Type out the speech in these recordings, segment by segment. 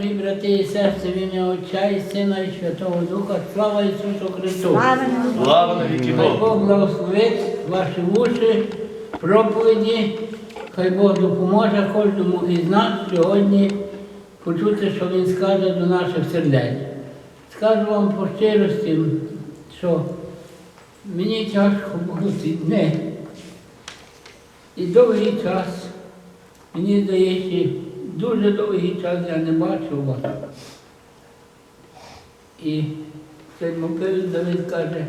Дорогі брати і сестри, в ім'я Отця і Сина і Святого Духа, слава Ісусу Христу! Слава на віки Хай Бог благословить ваші вуші, проповіді, хай Бог допоможе кожному із нас сьогодні почути, що Він скаже до наших сердець. Скажу вам по щирості, що мені тяжко було ці дні. І довгий час, мені здається, дуже довгий час я не бачив вас. І цей мопевець Давид каже,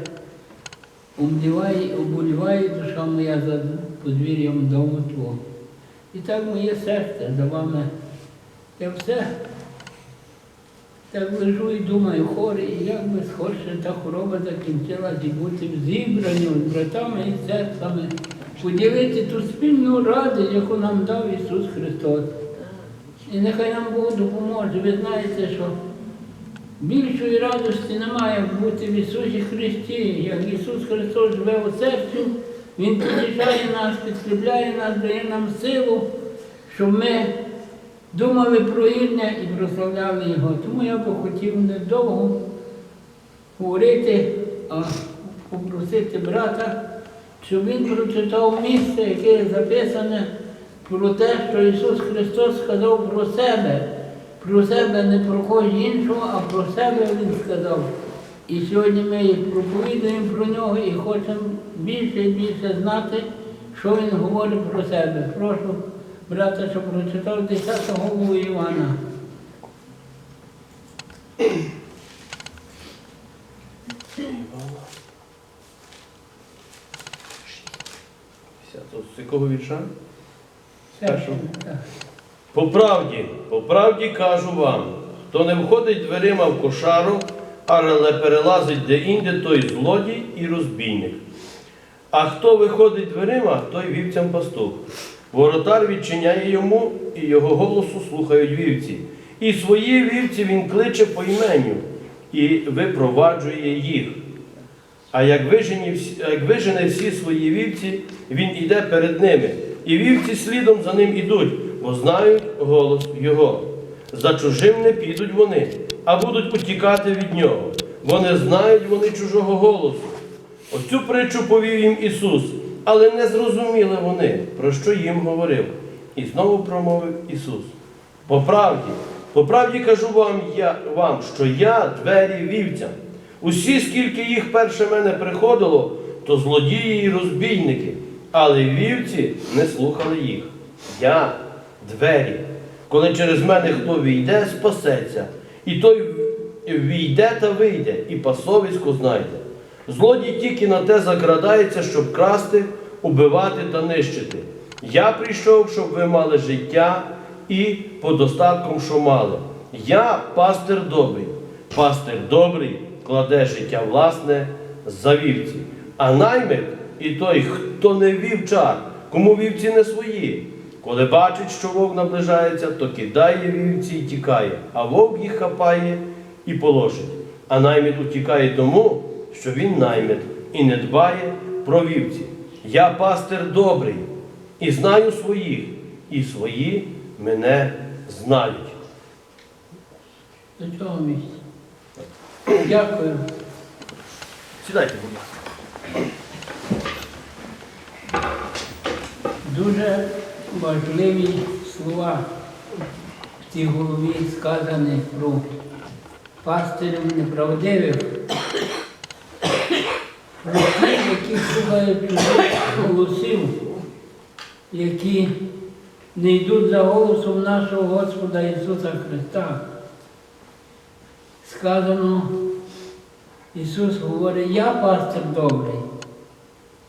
умдіває, оболіває душа моя за подвір'ям дому Твого. І так моє серце за вами. Я все так лежу і думаю, хорі, і як би схоче та хвороба закінчилась і бути в зібранні з братами і серцями, поділити ту спільну радість, яку нам дав Ісус Христос. І нехай нам Бог допоможе. Ви знаєте, що більшої радості немає бути в Ісусі Христі. Як Ісус Христос живе у серці, Він підтішає нас, підкріпляє нас, дає нам силу, щоб ми думали про гідне і прославляли Його. Тому я би хотів недовго говорити, а попросити брата, щоб він прочитав місце, яке записане про те, що Ісус Христос сказав про себе. Про себе не про когось іншого, а про себе Він сказав. І сьогодні ми проповідуємо про нього і хочемо більше і більше знати, що він говорить про себе. Прошу брата, щоб прочитав 10 голову Івана. З якого вірша? Першого. По правді, по правді кажу вам, хто не входить дверима в кошару, але перелазить де-інде, той злодій і розбійник. А хто виходить дверима, той вівцям пастух. Воротар відчиняє йому, і його голосу слухають вівці. І свої вівці він кличе по іменю і випроваджує їх. А як вижене всі свої вівці, він іде перед ними, і вівці слідом за ним ідуть, бо знають голос його. За чужим не підуть вони, а будуть утікати від нього. Вони знають вони чужого голосу. Оцю притчу повів їм Ісус, але не зрозуміли вони, про що їм говорив. І знову промовив Ісус. По правді, по правді кажу вам, я, вам, що я двері вівцям. Усі, скільки їх перше мене приходило, то злодії і розбійники, але вівці не слухали їх. Я двері. Коли через мене хто війде, спасеться, і той війде та вийде, і пасовисько знайде. Злодій тільки на те закрадається, щоб красти, убивати та нищити. Я прийшов, щоб ви мали життя і по достатком, що мали. Я пастир добрий. Пастир добрий кладе життя власне за вівці. А наймит і той, хто не вівчар, кому вівці не свої. Коли бачить, що вовк наближається, то кидає вівці і тікає, а вовк їх хапає і положить. А наймит утікає тому, що він наймит і не дбає про вівці. Я пастир добрий і знаю своїх, і свої мене знають. До цього місця. Дякую. Сідайте, будь ласка. Дуже важливі слова в цій голові сказані про пастирів неправдивих, про тих, які слухають голосів, які не йдуть за голосом нашого Господа Ісуса Христа. Сказано, Ісус говорить, я пастир добрий.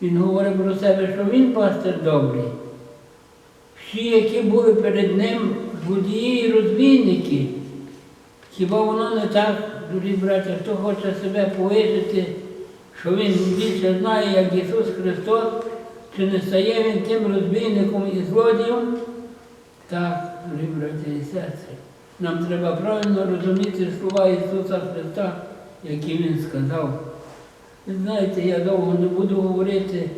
Він говорить про себе, що він пастир добрий. Всі, які були перед ним, будії і розбійники. Хіба воно не так, дорогі браття, хто хоче себе повисити, що він більше знає, як Ісус Христос, чи не стає він тим розбійником і злодієм? Так, дорогі браття і сестри. Нам треба правильно розуміти слова Ісуса Христа, які Він сказав. Знаєте, я довго не буду говорити,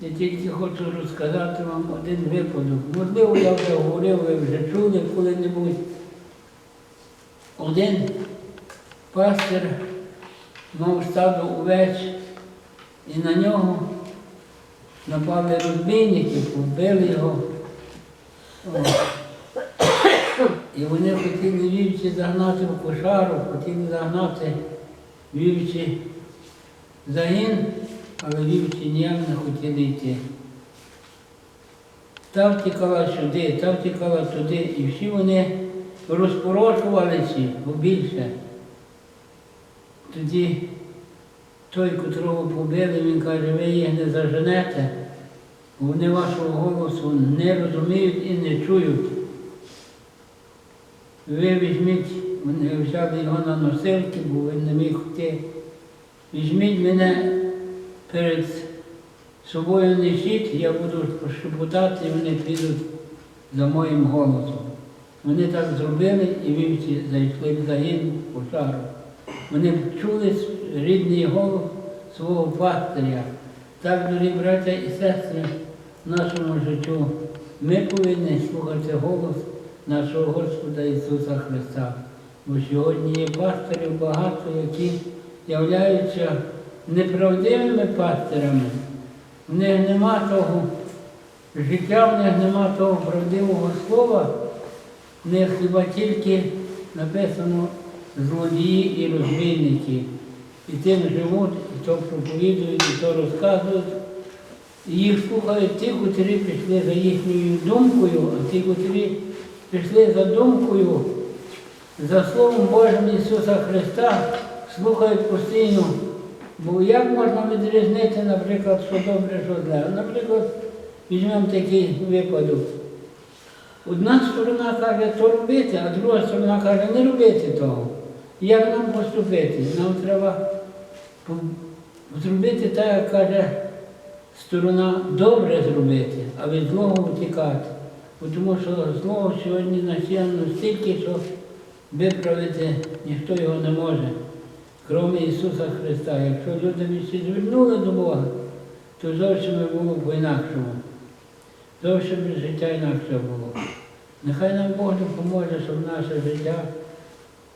я тільки хочу розказати вам один випадок. Можливо, я вже говорив, ви вже чули коли-небудь. один пастир мав стадо овець, і на нього напали розбійники, побили його. І вони хотіли вівці загнати в кошару, хотіли загнати вівці загін, але вівці ніяк не хотіли йти. Та втікала сюди, та втікала туди, і всі вони розпорошувалися побільше. Тоді той, котрого побили, він каже, ви їх не заженете, бо вони вашого голосу не розуміють і не чують. Ви візьміть, вони взяли його на носилки, бо він не міг йти. Візьміть мене перед собою несіть, я буду пошепотати, і вони підуть за моїм голосом. Вони так зробили і вівці зайшли в загін пожару. Вони чули рідний голос свого пастиря. Так, дорогі браття і сестри, в нашому життю ми повинні слухати голос нашого Господа Ісуса Христа. Бо сьогодні є пастирів багато, які являються неправдивими пастирями. В них нема того життя, в них нема того правдивого слова, в них хіба тільки написано злодії і розбійники. І тим живуть, і то проповідують, і то розказують. І їх слухають ті, котрі пішли за їхньою думкою, а ті, котрі пішли за думкою, за Словом Божим Ісуса Христа, слухають постійно. Бо як можна відрізнити, наприклад, що добре, що зле? Наприклад, візьмемо такий випадок. Одна сторона каже, то робити, а друга сторона каже, не робити того. Як нам поступити? Нам треба зробити так, як каже сторона, добре зробити, а від злого втікати. Тому що злого сьогодні насіяно стільки, що виправити ніхто його не може, крім Ісуса Христа. Якщо люди всі звернули до Бога, то зовсім було по-інакшому. Зовсім би життя інакше було. Нехай нам Бог допоможе, щоб наше життя.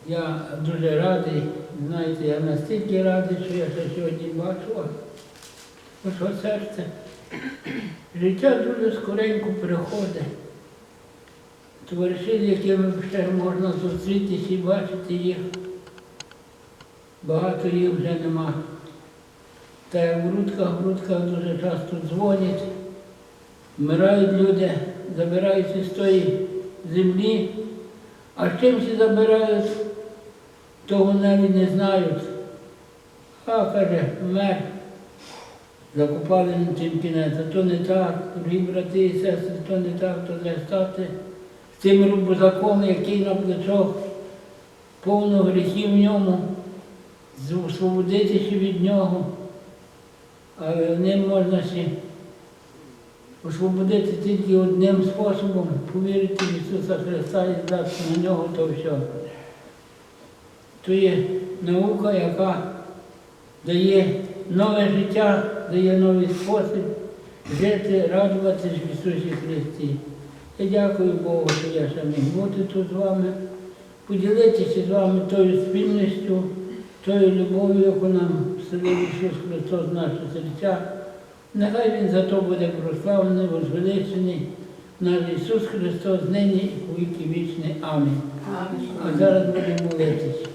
Я дуже радий, знаєте, я настільки радий, що я ще сьогодні бачу. Ваше серце. Життя дуже скоренько приходить. Товариші, з якими ще можна зустрітися і бачити їх. Багато їх вже нема. Та в грудках, в грудках дуже часто дзвонять, вмирають люди, забираються з тої землі, а з чим всі забирають, того навіть не знають. А каже, вмер, закопали на тим кінець, а то не так, дорогі брати і сестри, то не так, то треба стати. З тим рубозаком, який на плечах, повно гріхів в ньому, освободитися від нього. Але ним можна ще освободити тільки одним способом, повірити в Ісуса Христа і здати на нього то все. То є наука, яка дає нове життя, дає новий спосіб жити, радуватися в Ісусі Христі. Я дякую Богу, що я ще міг бути тут з вами, поділитися з вами тою спільністю, тою любов'ю, яку нам вселив Ісус Христос в наші серця. Нехай Він за то буде прославлений, возвеличений, наш Ісус Христос нині і у віки вічний. Амінь. А зараз будемо молитися.